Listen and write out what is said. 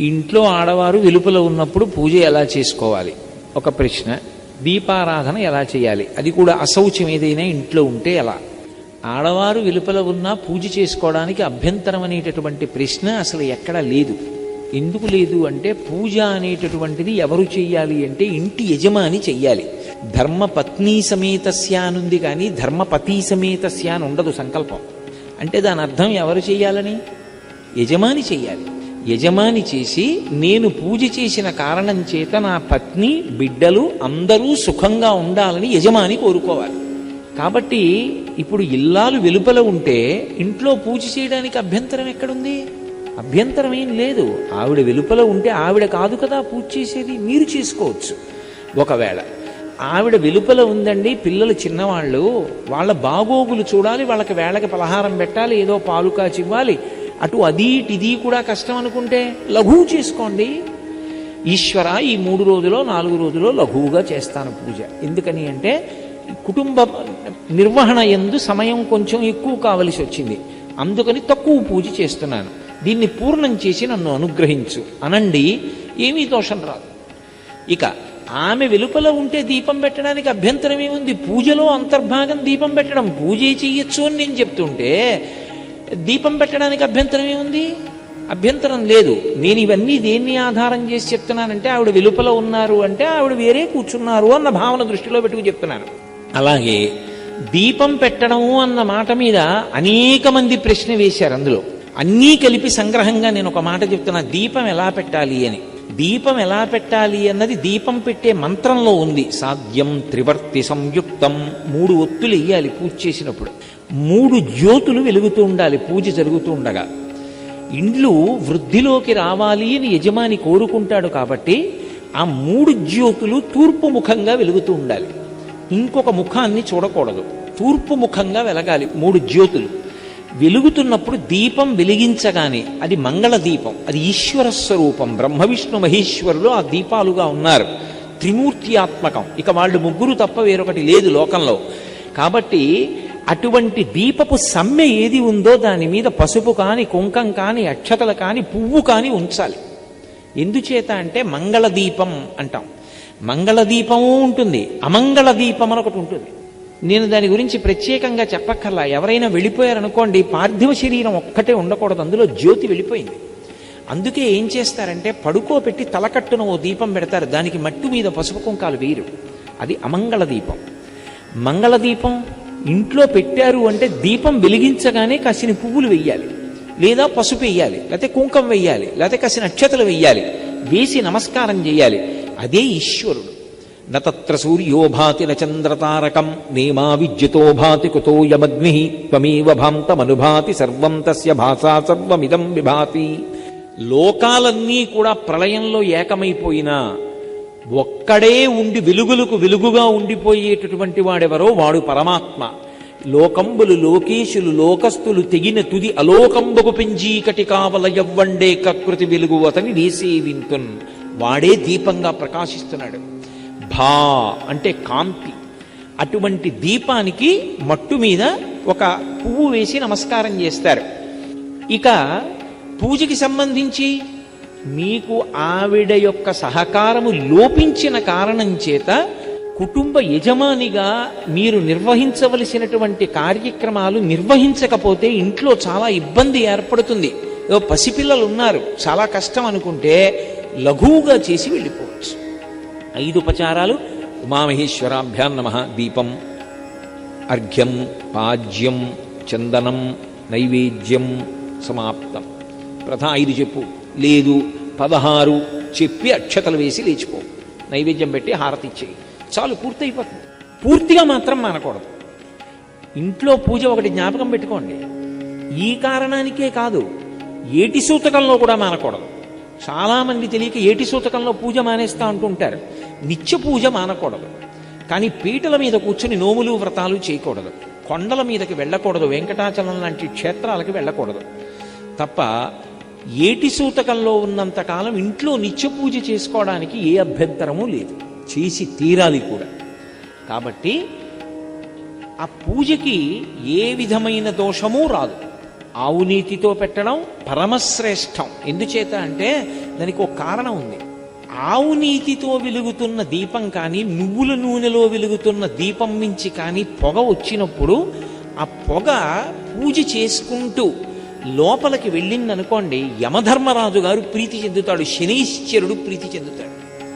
ఇంట్లో ఆడవారు వెలుపల ఉన్నప్పుడు పూజ ఎలా చేసుకోవాలి? ఒక ప్రశ్న. దీపారాధన ఎలా చేయాలి? అది కూడా అశౌచం ఏదైనా ఇంట్లో ఉంటే ఎలా? ఆడవారు వెలుపల ఉన్నా పూజ చేసుకోవడానికి అభ్యంతరం అనేటటువంటి ప్రశ్న అసలు ఎక్కడా లేదు. ఎందుకు లేదు అంటే పూజ అనేటటువంటిది ఎవరు చెయ్యాలి అంటే ఇంటి యజమాని చెయ్యాలి. ధర్మపత్ని సమేతస్యానుంది కానీ ధర్మపతి సమేతస్య అని ఉండదు సంకల్పం. అంటే దాని అర్థం ఎవరు చెయ్యాలని? యజమాని చెయ్యాలి. యజమాని చేసి నేను పూజ చేసిన కారణం చేత నా పత్ని బిడ్డలు అందరూ సుఖంగా ఉండాలని యజమాని కోరుకోవాలి. కాబట్టి ఇప్పుడు ఇల్లాలు వెలుపల ఉంటే ఇంట్లో పూజ చేయడానికి అభ్యంతరం ఎక్కడుంది? అభ్యంతరం ఏం లేదు. ఆవిడ వెలుపల ఉంటే ఆవిడ కాదు కదా పూజ చేసేది మీరు చేసుకోవచ్చు. ఒకవేళ ఆవిడ వెలుపల ఉందండి పిల్లలు చిన్నవాళ్ళు వాళ్ళ బాగోగులు చూడాలి వాళ్ళకి వేళకి పలహారం పెట్టాలి ఏదో పాలు కాచి ఇవ్వాలి అటు అది ఇది కూడా కష్టం అనుకుంటే లఘువు చేసుకోండి. ఈశ్వర ఈ మూడు రోజులో నాలుగు రోజులో లఘువుగా చేస్తాను పూజ. ఎందుకని అంటే కుటుంబ నిర్వహణ ఎందు సమయం కొంచెం ఎక్కువ కావలసి వచ్చింది. అందుకని తక్కువ పూజ చేస్తున్నాను. దీన్ని పూర్ణం చేసి నన్ను అనుగ్రహించు. అనండి ఏమీ దోషం రాదు. ఇక ఆమె వెలుపల ఉంటే దీపం పెట్టడానికి అభ్యంతరం ఏముంది? పూజలో అంతర్భాగం దీపం పెట్టడం పూజే చెయ్యొచ్చు అని నేను చెప్తుంటే దీపం పెట్టడానికి అభ్యంతరం ఏముంది? అభ్యంతరం లేదు. నేను ఇవన్నీ దేన్ని ఆధారం చేసి చెప్తున్నానంటే ఆవిడ వెలుపల ఉన్నారు అంటే ఆవిడ వేరే కూర్చున్నారు అన్న భావన దృష్టిలో పెట్టుకు చెప్తున్నాను అలాగే దీపం పెట్టడము అన్న మాట మీద అనేక మంది ప్రశ్న వేశారు అందులో. అన్నీ కలిపి సంగ్రహంగా నేను ఒక మాట చెప్తున్నా. దీపం ఎలా పెట్టాలి అని. దీపం ఎలా పెట్టాలి అన్నది దీపం పెట్టే మంత్రంలో ఉంది. సాధ్యం త్రివర్తి సంయుక్తం. మూడు ఒత్తులు వేయాలి పూజ చేసినప్పుడు. మూడు జ్యోతులు వెలుగుతూ ఉండాలి పూజ జరుగుతూ ఉండగా. ఇండ్లు వృద్ధిలోకి రావాలి అని యజమాని కోరుకుంటాడు కాబట్టి ఆ మూడు జ్యోతులు తూర్పు ముఖంగా వెలుగుతూ ఉండాలి. ఇంకొక ముఖాన్ని చూడకూడదు. తూర్పు ముఖంగా వెలగాలి మూడు జ్యోతులు. వెలుగుతున్నప్పుడు దీపం వెలిగించగానే అది మంగళ దీపం అది ఈశ్వర స్వరూపం. బ్రహ్మ విష్ణు మహేశ్వరులు ఆ దీపాలుగా ఉన్నారు. త్రిమూర్తి ఆత్మకం ఇక వాళ్ళు ముగ్గురు తప్ప వేరొకటి లేదు లోకంలో. కాబట్టి అటువంటి దీపపు సమ్మె ఏది ఉందో దాని మీద పసుపు కాని కుంకం కాని అక్షతలు కాని పువ్వు కాని ఉంచాలి. ఎందుచేత అంటే మంగళ దీపం అంటాం. మంగళ దీపము ఉంటుంది. అమంగళ దీపం అని ఒకటి ఉంటుంది. నేను దాని గురించి ప్రత్యేకంగా చెప్పక్కర్లా. ఎవరైనా వెళ్ళిపోయారనుకోండి పార్థివ శరీరం ఒక్కటే ఉండకూడదు. అందులో జ్యోతి వెళ్ళిపోయింది. అందుకే ఏం చేస్తారంటే పడుకోబెట్టి తలకట్టున ఓ దీపం పెడతారు. దానికి మట్టు మీద పసుపు కుంకాలు వేయరు. అది అమంగళ దీపం మంగళ దీపం ఇంట్లో పెట్టారు అంటే దీపం వెలిగించగానే కాసిన పువ్వులు వెయ్యాలి. లేదా పసుపు వెయ్యాలి లేకపోతే కుంకం వెయ్యాలి లేకపోతే కాసిన అక్షతలు వెయ్యాలి. వేసి నమస్కారం చేయాలి. అదే ఈశ్వరుడు. నత్ర సూర్యో భాతి న చంద్రతారకం నేమా విద్యుతో భాతి కుతో యమగ్ని త్వమేవ భాంతమనుభాతి సర్వం తస్య భాషా సర్వమిదం విభాతి. లోకాలన్నీ కూడా ప్రళయంలో ఏకమైపోయినా ఒక్కడే ఉండి వెలుగులకు వెలుగుగా ఉండిపోయేటటువంటి వాడెవరో వాడు పరమాత్మ. లోకంబులు లోకేశులు లోకస్తులు తెగిన తుది అలోకంబకు పెంజీకటి కావల ఎవ్వండే కకృతి వెలుగు అతని నేసేవింతున్ వాడే దీపంగా ప్రకాశిస్తున్నాడు. భా అంటే కాంతి. అటువంటి దీపానికి మట్టు మీద ఒక పువ్వు వేసి నమస్కారం చేస్తారు. ఇక పూజకి సంబంధించి మీకు ఆవిడ యొక్క సహకారము లోపించిన కారణం చేత కుటుంబ యజమానిగా మీరు నిర్వహించవలసినటువంటి కార్యక్రమాలు నిర్వహించకపోతే ఇంట్లో చాలా ఇబ్బంది ఏర్పడుతుంది. ఏదో పసిపిల్లలు ఉన్నారు చాలా కష్టం అనుకుంటే లఘువుగా చేసి వెళ్ళిపోవచ్చు. ఐదు ఉపచారాలు. ఉమామహేశ్వరాభ్యాం నమ. దీపం అర్ఘ్యం పాజ్యం చందనం నైవేద్యం సమాప్తం. ప్రథ ఐదు చెప్పు. లేదు. పదహారు. చెప్పి అక్షతలు వేసి లేచిపో. నైవేద్యం పెట్టి హారతి ఇచ్చేయి. చాలు పూర్తయిపోతుంది. పూర్తిగా మాత్రం మానకూడదు. ఇంట్లో పూజ ఒకటి జ్ఞాపకం పెట్టుకోండి. ఈ కారణానికే కాదు ఏటి సూతకంలో కూడా మానకూడదు. చాలామంది తెలియక ఏటి సూతకంలో పూజ మానేస్తా అంటుంటారు. నిత్య పూజ మానకూడదు. కానీ పీటల మీద కూర్చుని నోములు వ్రతాలు చేయకూడదు. కొండల మీదకి వెళ్ళకూడదు. వెంకటాచలం లాంటి క్షేత్రాలకి వెళ్ళకూడదు. తప్ప ఏటి సూతకంలో ఉన్నంత కాలం ఇంట్లో నిత్య పూజ చేసుకోవడానికి ఏ అభ్యంతరమూ లేదు. చేసి తీరాలి కూడా. కాబట్టి ఆ పూజకి ఏ విధమైన దోషమూ రాదు. ఆవు నీతితో పెట్టడం పరమశ్రేష్టం. ఎందుచేత అంటే దానికి ఒక కారణం ఉంది. ఆవు నీతితో వెలుగుతున్న దీపం కానీ నువ్వుల నూనెలో వెలుగుతున్న దీపం మించి కానీ పొగ వచ్చినప్పుడు ఆ పొగ పూజ చేసుకుంటూ లోపలికి వెళ్ళిందనుకోండి యమధర్మరాజు గారు ప్రీతి చెందుతాడు శనీశ్వరుడు ప్రీతి చెందుతాడు.